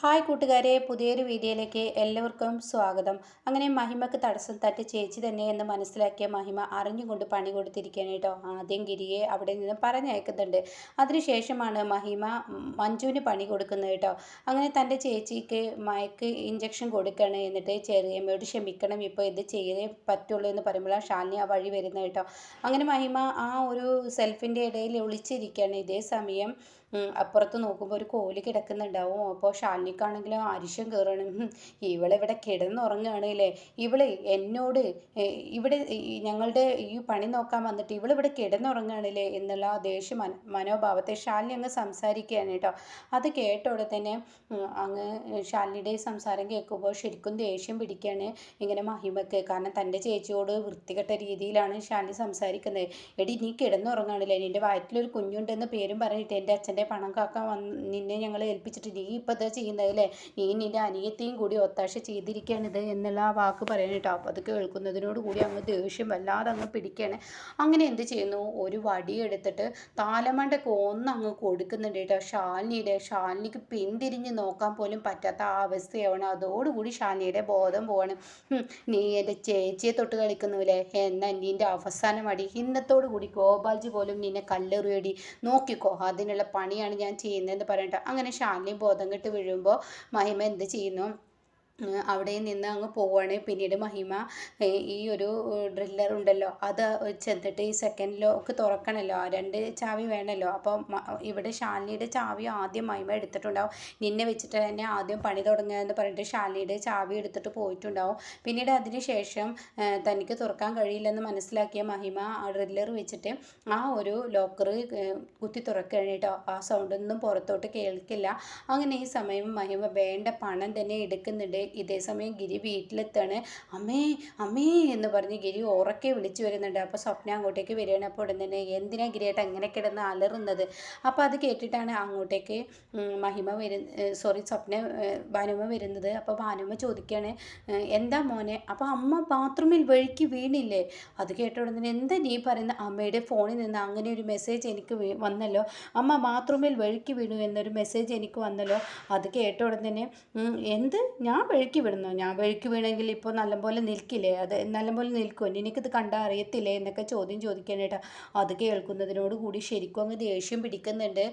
Hi കൂട്ടുകാരെ പുതിയൊരു വീഡിയോയിലേക്ക് എല്ലാവർക്കും സ്വാഗതം. അങ്ങനെ മഹിമക്ക് തടസ്സം തട്ടി ചേച്ചി തന്നെ എന്ന് മനസ്സിലാക്കിയ മഹിമ അറിഞ്ഞുകൊണ്ട് പണി കൊടുത്തിരിക്കുകയാണ് കേട്ടോ. ആദ്യം ഗിരിയെ അവിടെ നിന്ന് പറഞ്ഞയക്കുന്നുണ്ട്. അതിനുശേഷമാണ് മഹിമ മഞ്ജുവിന് പണി കൊടുക്കുന്നത് കേട്ടോ. അങ്ങനെ തന്റെ ചേച്ചിക്ക് മയക്ക് ഇഞ്ചക്ഷൻ കൊടുക്കണം എന്നിട്ട് ചെറിയമ്മയോട് ക്ഷമിക്കണം ഇപ്പോൾ ഇത് ചെയ്തേ പറ്റുള്ളൂ എന്ന് പറയുമ്പോഴാണ് ഷാലിനി ആ വഴി വരുന്നത് കേട്ടോ. അങ്ങനെ മഹിമ ആ ഒരു സെൽഫിന്റെ ഇടയിൽ ഒളിച്ചിരിക്കുകയാണ്. ഇതേ സമയം അപ്പുറത്ത് നോക്കുമ്പോൾ ഒരു കോൽ കിടക്കുന്നുണ്ടാവും. അപ്പോൾ ഷാലിനിക്കാണെങ്കിലും അരിശം കയറണം ഇവളിവിടെ കിടന്നുറങ്ങുകയാണല്ലേ ഇവൾ എന്നോട് ഇവിടെ ഞങ്ങളുടെ ഈ പണി നോക്കാൻ വന്നിട്ട് ഇവളിവിടെ കിടന്നുറങ്ങുകയാണല്ലേ എന്നുള്ള ദേഷ്യ മന മനോഭാവത്തെ ഷാലിനി അങ്ങ് സംസാരിക്കുകയാണ് കേട്ടോ. അത് കേട്ടോടെ തന്നെ അങ്ങ് ഷാലിനിയുടെ സംസാരം കേൾക്കുമ്പോൾ ശരിക്കും ദേഷ്യം പിടിക്കുകയാണ് ഇങ്ങനെ മഹിമക്ക്. കാരണം തന്റെ ചേച്ചിയോട് വൃത്തികെട്ട രീതിയിലാണ് ഷാലിനി സംസാരിക്കുന്നത്. എടി നീ കിടന്നുറങ്ങുകയാണല്ലേ നിന്റെ വയറ്റിലൊരു കുഞ്ഞുണ്ടെന്ന് പേരും പറഞ്ഞിട്ട് എന്റെ അച്ഛൻ എന്റെ പണം കാക്കാൻ വന്ന് നിന്നെ ഞങ്ങൾ ഏൽപ്പിച്ചിട്ട് നീ ഇപ്പം ഇതാ ചെയ്യുന്നത് അല്ലേ നീ നിന്റെ അനിയത്തെയും കൂടി ഒത്താശ ചെയ്തിരിക്കുകയാണിത് എന്നുള്ള ആ വാക്ക് പറയാൻ കേട്ടോ. അപ്പോൾ അത് കേൾക്കുന്നതിനോട് കൂടി അങ്ങ് ദേഷ്യം വല്ലാതെ അങ്ങ് പിടിക്കുകയാണ് അങ്ങനെ എന്ത് ചെയ്യുന്നു? ഒരു വടി എടുത്തിട്ട് താലമണ്ടയ്ക്ക് ഒന്നങ്ങ് കൊടുക്കുന്നുണ്ട് കേട്ടോ ഷാലിനിയുടെ ഷാലിനിക്ക് പിന്തിരിഞ്ഞ് നോക്കാൻ പോലും പറ്റാത്ത ആ അവസ്ഥയാവണം. അതോടുകൂടി ഷാലിനിയുടെ ബോധം പോവാണ്. നീ എന്റെ ചേച്ചിയെ തൊട്ട് കളിക്കുന്നുല്ലേ എന്നാൽ നിന്റെ അവസാനം അടി ഇന്നത്തോടു കൂടി ഗോപാൽജി പോലും നിന്നെ കല്ലെറിയടി. നോക്കിക്കോ അതിനുള്ള പണി പണിയാണ് ഞാൻ ചെയ്യുന്നതെന്ന് പറഞ്ഞിട്ട് അങ്ങനെ ശാലിനി ബോധം കെട്ട് വീഴുമ്പോൾ മഹിമ എന്ത് ചെയ്യുന്നു? അവിടെ നിന്ന് അങ്ങ് പോവാണ്. പിന്നീട് മഹിമ ഈ ഒരു ഡ്രില്ലർ ഉണ്ടല്ലോ അത് ചെന്നിട്ട് ഈ സെക്കൻഡ് ലോക്ക് തുറക്കണമല്ലോ രണ്ട് ചാവി വേണമല്ലോ അപ്പോൾ ഇവിടെ ഷാലിനിയുടെ ചാവി ആദ്യം മഹിമ എടുത്തിട്ടുണ്ടാവും. നിന്നെ വെച്ചിട്ട് തന്നെ ആദ്യം പണി തുടങ്ങുക എന്ന് പറഞ്ഞിട്ട് ശാലിനിയുടെ ചാവി എടുത്തിട്ട് പോയിട്ടുണ്ടാവും. പിന്നീട് അതിന് ശേഷം തനിക്ക് തുറക്കാൻ കഴിയില്ലെന്ന് മനസ്സിലാക്കിയ മഹിമ ആ ഡ്രില്ലർ വെച്ചിട്ട് ആ ഒരു ലോക്കർ കുത്തി തുറക്കുകയാണ് കേട്ടോ. ആ സൗണ്ടൊന്നും പുറത്തോട്ട് കേൾക്കില്ല. അങ്ങനെ ഈ സമയം മഹിമ വേണ്ട പണം തന്നെ എടുക്കുന്നുണ്ട്. ഇതേ സമയം ഗിരി വീട്ടിലെത്താണ്. അമ്മേ അമ്മേ എന്ന് പറഞ്ഞ് ഗിരി ഉറക്കെ വിളിച്ചു വരുന്നുണ്ട്. അപ്പോൾ സ്വപ്ന അങ്ങോട്ടേക്ക് വരികയാണ്. അപ്പോൾ ഉടൻ തന്നെ എന്തിനാ ഗിരിയായിട്ട് അങ്ങനെ കിടന്ന് അലറുന്നത്? അപ്പോൾ അത് കേട്ടിട്ടാണ് അങ്ങോട്ടേക്ക് മഹിമ വരു സോറി സ്വപ്ന ഭാനുമ വരുന്നത്. അപ്പോൾ ഭാനുമ ചോദിക്കുകയാണ് എന്താ മോനെ? അപ്പോൾ അമ്മ ബാത്റൂമിൽ വഴിക്ക് വീണില്ലേ? അത് കേട്ട ഉടൻ തന്നെ എന്താ നീ പറയുന്ന? അമ്മയുടെ ഫോണിൽ നിന്ന് അങ്ങനെ ഒരു മെസ്സേജ് എനിക്ക് വന്നല്ലോ. അമ്മ ബാത്റൂമിൽ വഴിക്ക് വീണു എന്നൊരു മെസ്സേജ് എനിക്ക് വന്നല്ലോ. അത് കേട്ട ഉടൻ തന്നെ എന്ത്? ഞാൻ വഴിക്ക് വിടുന്നു. ഞാൻ വഴിക്ക് വീണെങ്കിൽ ഇപ്പോൾ നല്ലപോലെ നിൽക്കില്ലേ? അത് നല്ലപോലെ നിൽക്കുമോ എനിക്കിത് കണ്ടാൽ അറിയത്തില്ലേ? എന്നൊക്കെ ചോദ്യം ചോദിക്കാനായിട്ട് അത് കേൾക്കുന്നതിനോട് കൂടി ശരിക്കും അങ്ങ് ദേഷ്യം പിടിക്കുന്നുണ്ട്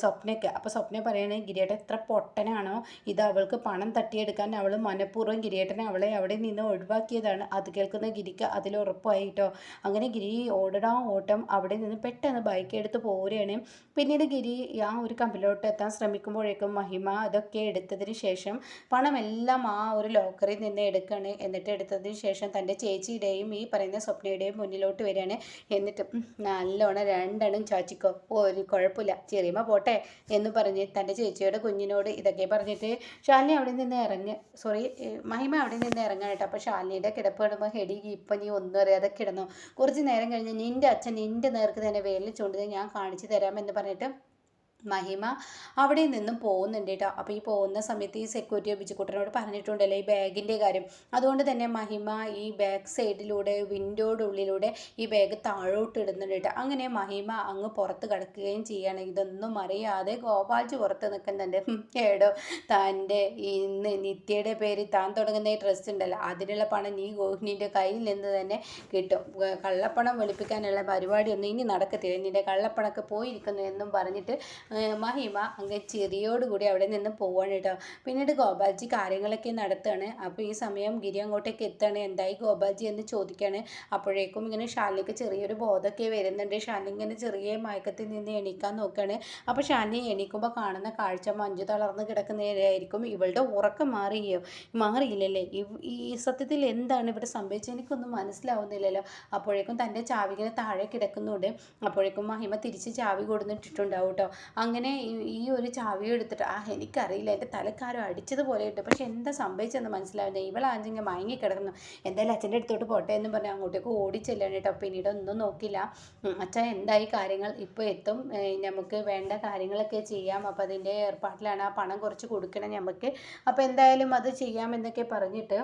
സ്വപ്നയ്ക്ക്. അപ്പോൾ സ്വപ്ന പറയണേ ഗിരിയേട്ടൻ എത്ര പൊട്ടനാണോ? ഇത് അവൾക്ക് പണം തട്ടിയെടുക്കാൻ അവൾ മനഃപൂർവം ഗിരിയേട്ടനെ അവളെ അവിടെ നിന്ന് ഒഴിവാക്കിയതാണ്. അത് കേൾക്കുന്ന ഗിരിക്ക് അതിൽ ഉറപ്പായിട്ടോ? അങ്ങനെ ഗിരി ഓടടാ ഓട്ടം അവിടെ നിന്ന് പെട്ടെന്ന് ബൈക്ക് എടുത്ത് പോരുകയാണ്. പിന്നീട് ഗിരി ആ ഒരു കമ്പിലോട്ട് എത്താൻ ശ്രമിക്കുമ്പോഴേക്കും മഹിമ അതൊക്കെ എടുത്തതിന് ശേഷം പണമെല്ലാം ഒരു ലോക്കറിൽ നിന്ന് എടുക്കുകയാണ് എന്നിട്ട് എടുത്തതിന് ശേഷം തന്റെ ചേച്ചിയുടെയും ഈ പറയുന്ന സ്വപ്നയുടെയും മുന്നിലോട്ട് വരികയാണ്. എന്നിട്ട് നല്ലോണം രണ്ടെണ്ണം ചാച്ചിക്കോ. ഒരു കുഴപ്പമില്ല. ചെറിയമ്മ പോട്ടെ എന്ന് പറഞ്ഞ് തന്റെ ചേച്ചിയുടെ കുഞ്ഞിനോട് ഇതൊക്കെ പറഞ്ഞിട്ട് ശാലിനി അവിടെ നിന്ന് ഇറങ്ങി. സോറി മഹിമ അവിടെ നിന്ന് ഇറങ്ങാൻ കേട്ടോ. അപ്പോൾ ശാലിനിയുടെ കിടപ്പ് കിടുമ്പോൾ ഹെഡി ഇപ്പം നീ ഒന്നും അറിയാതെ കിടന്നു. കുറച്ച് നേരം കഴിഞ്ഞ് നിന്റെ അച്ഛൻ നിന്റെ നേർക്ക് തന്നെ വേലിൽ ചൂണ്ടത് ഞാൻ കാണിച്ചു തരാമെന്ന് പറഞ്ഞിട്ട് മഹിമ അവിടെ നിന്നും പോകുന്നുണ്ട് കേട്ടോ. അപ്പോൾ ഈ പോകുന്ന സമയത്ത് ഈ സെക്യൂരിറ്റി ബിജുക്കുട്ടനോട് പറഞ്ഞിട്ടുണ്ടല്ലോ ഈ ബാഗിന്റെ കാര്യം. അതുകൊണ്ട് തന്നെ മഹിമ ഈ ബാക്ക് സൈഡിലൂടെ വിൻഡോയുടെ ഉള്ളിലൂടെ ഈ ബാഗ് താഴോട്ട് ഇടുന്നുണ്ട് കേട്ടോ. അങ്ങനെ മഹിമ അങ്ങ് പുറത്ത് കിടക്കുകയും ചെയ്യാണ്. ഇതൊന്നും അറിയാതെ ഗോപാൽജി പുറത്ത് നിൽക്കുന്നുണ്ട് കേടോ തന്റെ ഇന്ന് നിത്യയുടെ പേര് താൻ തുടങ്ങുന്ന ഈ ഡ്രസ്സ് ഉണ്ടല്ലോ. അതിനുള്ള പണം നീ ഗോഹിനിന്റെ കയ്യിൽ നിന്ന് തന്നെ കിട്ടും. കള്ളപ്പണം വെളുപ്പിക്കാനുള്ള പരിപാടിയൊന്നും ഇനി നടക്കത്തില്ല. നിന്റെ കള്ളപ്പണമൊക്കെ പോയിരിക്കുന്നു എന്നും പറഞ്ഞിട്ട് മഹിമ അങ്ങ് ചിരിയോടുകൂടി അവിടെ നിന്ന് പോവാണ് കേട്ടോ. പിന്നീട് ഗോപാൽജി കാര്യങ്ങളൊക്കെ നടത്തുകയാണ് അപ്പോൾ ഈ സമയം ഗിരി അങ്ങോട്ടേക്ക് എത്തുകയാണ് എന്തായി ഗോപാൽജി എന്ന് ചോദിക്കുകയാണ് അപ്പോഴേക്കും ഇങ്ങനെ ഷാലിക്ക് ചെറിയൊരു ബോധമൊക്കെ വരുന്നുണ്ട്. ഷാലി ഇങ്ങനെ ചെറിയ മയക്കത്തിൽ നിന്ന് എണീക്കാൻ നോക്കുകയാണ് അപ്പോൾ ഷാലി എണീക്കുമ്പോൾ കാണുന്ന കാഴ്ച മഞ്ജു തളർന്ന് കിടക്കുന്നതായിരിക്കും ഇവളുടെ ഉറക്കം മാറിയോ? മാറിയില്ലല്ലേ. ഈ സത്യത്തിൽ എന്താണ് ഇവിടെ സംഭവിച്ചത്? എനിക്കൊന്നും മനസ്സിലാവുന്നില്ലല്ലോ. അപ്പോഴേക്കും തന്റെ ചാവിങ്ങനെ താഴെ കിടക്കുന്നുണ്ട്. അപ്പോഴേക്കും മഹിമ തിരിച്ച് ചാവി കൊടുത്തിട്ടുണ്ടാവും കേട്ടോ. അങ്ങനെ ഈ ഒരു ചാവിയും എടുത്തിട്ട് ആ എനിക്കറിയില്ല. എന്റെ തലക്കാരോ അടിച്ചതുപോലെ ഉണ്ട് പക്ഷെ എന്താ സംഭവിച്ചതെന്ന് മനസ്സിലാവില്ല. ഇവളാഞ്ചിങ്ങനെ മയങ്ങി കിടക്കുന്നു എന്തായാലും അച്ഛന്റെ അടുത്തോട്ട് പോട്ടെ എന്ന് പറഞ്ഞ് അങ്ങോട്ടേക്ക് ഓടിച്ചെല്ലാണ് കേട്ടോ പിന്നീട് ഒന്നും നോക്കില്ല. അച്ഛൻ എന്തായി കാര്യങ്ങൾ? ഇപ്പോൾ എത്തും. നമുക്ക് വേണ്ട കാര്യങ്ങളൊക്കെ ചെയ്യാം. അപ്പോൾ അതിന്റെ ഏർപ്പാട്ടിലാണ് ആ പണം കുറച്ച് കൊടുക്കണം നമുക്ക് അപ്പോൾ എന്തായാലും അത് ചെയ്യാം എന്നൊക്കെ പറഞ്ഞിട്ട്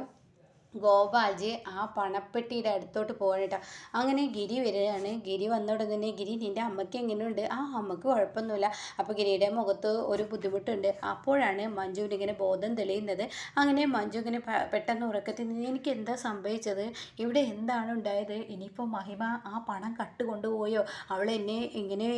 ഗോപാൽജി ആ പണപ്പെട്ടിയുടെ അടുത്തോട്ട് പോകണേട്ടോ അങ്ങനെ ഗിരി വരികയാണ്. ഗിരി വന്ന ഉടനെ തന്നെ ഗിരി നിന്റെ അമ്മയ്ക്ക് എങ്ങനെയുണ്ട് ആ അമ്മയ്ക്ക് കുഴപ്പമൊന്നുമില്ല. അപ്പോൾ ഗിരിയുടെ മുഖത്ത് ഒരു ബുദ്ധിമുട്ടുണ്ട്. അപ്പോഴാണ് മഞ്ജുവിന് ഇങ്ങനെ ബോധം തെളിയുന്നത്. അങ്ങനെ മഞ്ജു ഇങ്ങനെ പെട്ടെന്ന് ഉറക്കത്തിൽ നിന്ന് എനിക്ക് എന്താ സംഭവിച്ചത്? ഇവിടെ എന്താണ് ഉണ്ടായത്? ഇനിയിപ്പോൾ മഹിമ ആ പണം കട്ട് കൊണ്ടുപോയോ? അവൾ എന്നെ ഇങ്ങനെ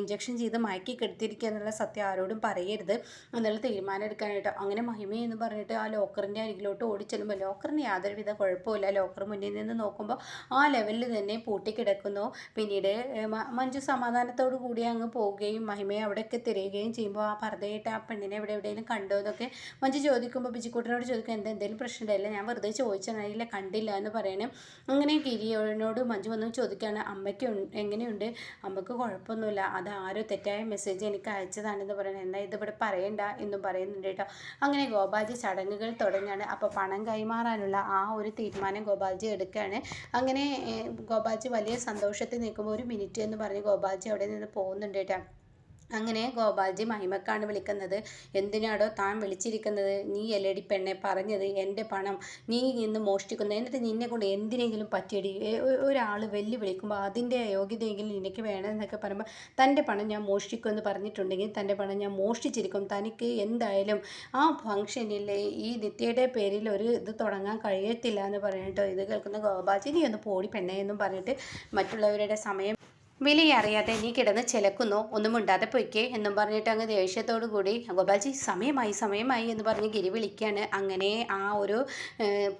ഇഞ്ചക്ഷൻ ചെയ്ത് മയക്കി കെടുത്തിരിക്കുക എന്നുള്ള സത്യം ആരോടും പറയരുത് എന്നുള്ള തീരുമാനം എടുക്കാനായിട്ടോ. അങ്ങനെ മഹിമ എന്ന് പറഞ്ഞിട്ട് ആ ലോക്കറിന്റെ അരികിലോട്ട് ഓടിച്ചെല്ലുമ്പോൾ ലോക്കറിന് യാതൊരുവിധ കുഴപ്പമില്ല ലോക്കർ മുന്നിൽ നിന്ന് നോക്കുമ്പോൾ ആ ലെവലിൽ തന്നെ പൂട്ടിക്കിടക്കുന്നു. പിന്നീട് മഞ്ജു സമാധാനത്തോടു കൂടി അങ്ങ് പോവുകയും മഹിമയെ അവിടെയൊക്കെ തിരയുകയും ചെയ്യുമ്പോൾ ആ പർദ്ദയിട്ട് ആ പെണ്ണിനെ എവിടെ എവിടെയെങ്കിലും കണ്ടോ എന്നൊക്കെ മഞ്ജു ചോദിക്കുമ്പോൾ ബിജിക്കുട്ടനോട് ചോദിക്കും എന്താ എന്തെങ്കിലും പ്രശ്നമുണ്ടായില്ല ഞാൻ വെറുതെ ചോദിച്ചാൽ കണ്ടില്ല എന്ന് പറയണേ. അങ്ങനെ ഗിരിയോട് മഞ്ജു വന്ന് ചോദിക്കുകയാണ് അമ്മയ്ക്ക് എങ്ങനെയുണ്ട്? അമ്മയ്ക്ക് കുഴപ്പമൊന്നുമില്ല. അത് ആരോ തെറ്റായ മെസ്സേജ് എനിക്ക് അയച്ചതാണെന്ന് പറയുന്നത് എന്നാൽ ഇതിവിടെ പറയണ്ട എന്നും പറയുന്നുണ്ട് കേട്ടോ. അങ്ങനെ ഗോപാജി ചടങ്ങുകൾ തുടങ്ങിയാണ് അപ്പോൾ പണം കൈമാറാനുള്ള ആ ഒരു തീരുമാനം ഗോപാൽജി എടുക്കുകയാണ്. അങ്ങനെ ഗോപാൽജി വലിയ സന്തോഷത്തിൽ നിൽക്കുമ്പോൾ ഒരു മിനിറ്റ് എന്ന് പറഞ്ഞ് ഗോപാൽജി അവിടെ നിന്ന് പോകുന്നുണ്ട് കേട്ടോ. അങ്ങനെ ഗോപാൽജി മഹിമക്കാണ് വിളിക്കുന്നത്. എന്തിനാടോ താൻ വിളിച്ചിരിക്കുന്നത്? നീ എല്ലടി പെണ്ണെ പറഞ്ഞത്? എന്റെ പണം നീ ഇന്ന് മോഷ്ടിക്കുന്നത് എന്നിട്ട് നിന്നെ കൊണ്ട് എന്തിനെങ്കിലും പറ്റിയടി? ഒരാൾ വെല്ലു വിളിക്കുമ്പോൾ അതിന്റെ യോഗ്യതയെങ്കിലും നിനക്ക് വേണം എന്നൊക്കെ പറയുമ്പോൾ തന്റെ പണം ഞാൻ മോഷ്ടിക്കുമെന്ന് പറഞ്ഞിട്ടുണ്ടെങ്കിൽ തന്റെ പണം ഞാൻ മോഷ്ടിച്ചിരിക്കും. തനിക്ക് എന്തായാലും ആ ഫംഗ്ഷനിൽ ഈ നിത്യയുടെ പേരിൽ ഒരു ഇത് തുടങ്ങാൻ കഴിയത്തില്ല എന്ന് പറഞ്ഞിട്ടോ ഇത് കേൾക്കുന്ന ഗോപാൽജി. നീ ഒന്ന് പോടി പെണ്ണേ എന്നും പറഞ്ഞിട്ട് മറ്റുള്ളവരുടെ സമയം വിലയറിയാതെ നീ കിടന്ന് ചിലക്കുന്നോ ഒന്നും മിണ്ടാതെ പൊയ്ക്കേ എന്നും പറഞ്ഞിട്ട് അങ്ങ് ദേഷ്യത്തോടു കൂടി ഗോപാൽജി സമയമായി സമയമായി എന്ന് പറഞ്ഞ് ഗിരി വിളിക്കുകയാണ് അങ്ങനെ ആ ഒരു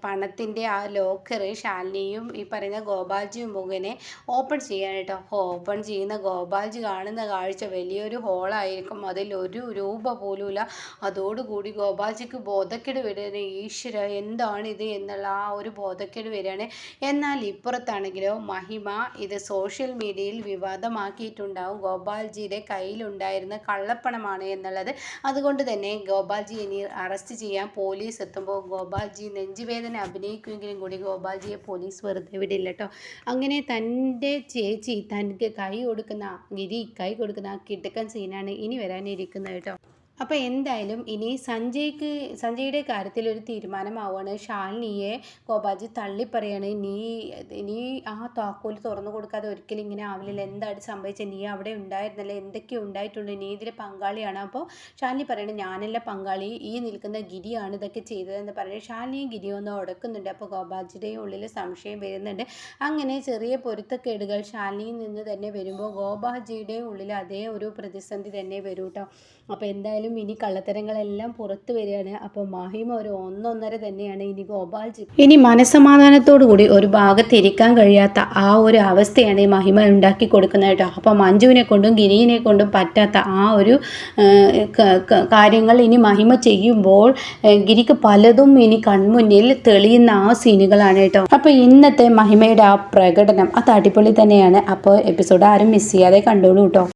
പണത്തിന്റെ ആ ലോക്കറ് ശാലിനിയും ഈ പറയുന്ന ഗോപാൽജിയും മുഖനെ ഓപ്പൺ ചെയ്യാനായിട്ടോ ഓപ്പൺ ചെയ്യുന്ന ഗോപാൽജി കാണുന്ന കാഴ്ച വലിയൊരു ഹോളായിരിക്കും. അതിൽ ഒരു രൂപ പോലുമില്ല. അതോടുകൂടി ഗോപാൽജിക്ക് ബോധക്കേട് വരികയാണ്. ഈശ്വര ഇത്? എന്നുള്ള ആ ഒരു ബോധക്കേട് വരികയാണ്. എന്നാൽ ഇപ്പുറത്താണെങ്കിലോ മഹിമ ഇത് സോഷ്യൽ മീഡിയയിൽ വിവാദമാക്കിയിട്ടുണ്ടാവും. ഗോപാൽജിയുടെ കയ്യിലുണ്ടായിരുന്ന കള്ളപ്പണമാണ് എന്നുള്ളത്. അതുകൊണ്ട് തന്നെ ഗോപാൽജി ഇനി അറസ്റ്റ് ചെയ്യാൻ പോലീസ് എത്തുമ്പോൾ ഗോപാൽജി നെഞ്ചുവേദന അഭിനയിക്കുമെങ്കിലും കൂടി ഗോപാൽജിയെ പോലീസ് വെറുതെ വിടില്ല കേട്ടോ അങ്ങനെ തന്റെ ചേച്ചി തനിക്ക് കൈ കൊടുക്കുന്ന ഗിരി കൈ കൊടുക്കുന്ന കിടക്കൻ സീനാണ് ഇനി വരാനിരിക്കുന്നത് കേട്ടോ അപ്പോൾ എന്തായാലും ഇനി സഞ്ജയ്ക്ക് സഞ്ജയുടെ കാര്യത്തിൽ ഒരു തീരുമാനമാവുകയാണ്. ഷാലിനിയെ ഗോപാജി തള്ളിപ്പറയാണ് നീ നീ ആ താക്കോൽ തുറന്നു കൊടുക്കാതെ ഒരിക്കലും ഇങ്ങനെ ആവില്ല. എന്താണ് സംഭവിച്ചത്? നീ അവിടെ ഉണ്ടായിരുന്നല്ലേ? എന്തൊക്കെ ഉണ്ടായിട്ടുണ്ട്? നീ ഇതിൽ പങ്കാളിയാണ്. അപ്പോൾ ഷാലിനി പറയണത് ഞാനല്ല പങ്കാളി. ഈ നിൽക്കുന്ന ഗിരിയാണ് ഇതൊക്കെ ചെയ്തതെന്ന് പറയുന്നത് ഷാലിനിയും ഗിരിയും ഒന്ന് ഉടക്കുന്നുണ്ട്. അപ്പോൾ ഗോപാജിയുടെ ഉള്ളിൽ സംശയം വരുന്നുണ്ട്. അങ്ങനെ ചെറിയ പൊരുത്തക്കേടുകൾ ഷാലിനിയിൽ നിന്ന് തന്നെ വരുമ്പോൾ ഗോപാജിയുടെ ഉള്ളിൽ അതേ ഒരു പ്രതിസന്ധി തന്നെ വരും കേട്ടോ അപ്പോൾ എന്തായാലും ഇനി കള്ളത്തരങ്ങളെല്ലാം പുറത്തു വരികയാണ്. അപ്പോൾ മഹിമ ഒരു ഒന്നൊന്നര തന്നെയാണ് ഇനി ഗോപാൽ ഇനി മനസമാധാനത്തോടു കൂടി ഒരു ഭാഗത്ത് ഇരിക്കാൻ കഴിയാത്ത ആ ഒരു അവസ്ഥയാണ് ഈ മഹിമ ഉണ്ടാക്കി കൊടുക്കുന്നത് കേട്ടോ. അപ്പോൾ മഞ്ജുവിനെ കൊണ്ടും ഗിരിയിനെ കൊണ്ടും പറ്റാത്ത ആ ഒരു കാര്യങ്ങൾ ഇനി മഹിമ ചെയ്യുമ്പോൾ ഗിരിക്ക് പലതും ഇനി കൺമുന്നിൽ തെളിയുന്ന ആ സീനുകളാണ് കേട്ടോ. അപ്പോൾ ഇന്നത്തെ മഹിമയുടെ ആ പ്രകടനം അത് അടിപൊളി തന്നെയാണ്. അപ്പോൾ എപ്പിസോഡ് ആരും മിസ് ചെയ്യാതെ കണ്ടോളൂ കേട്ടോ.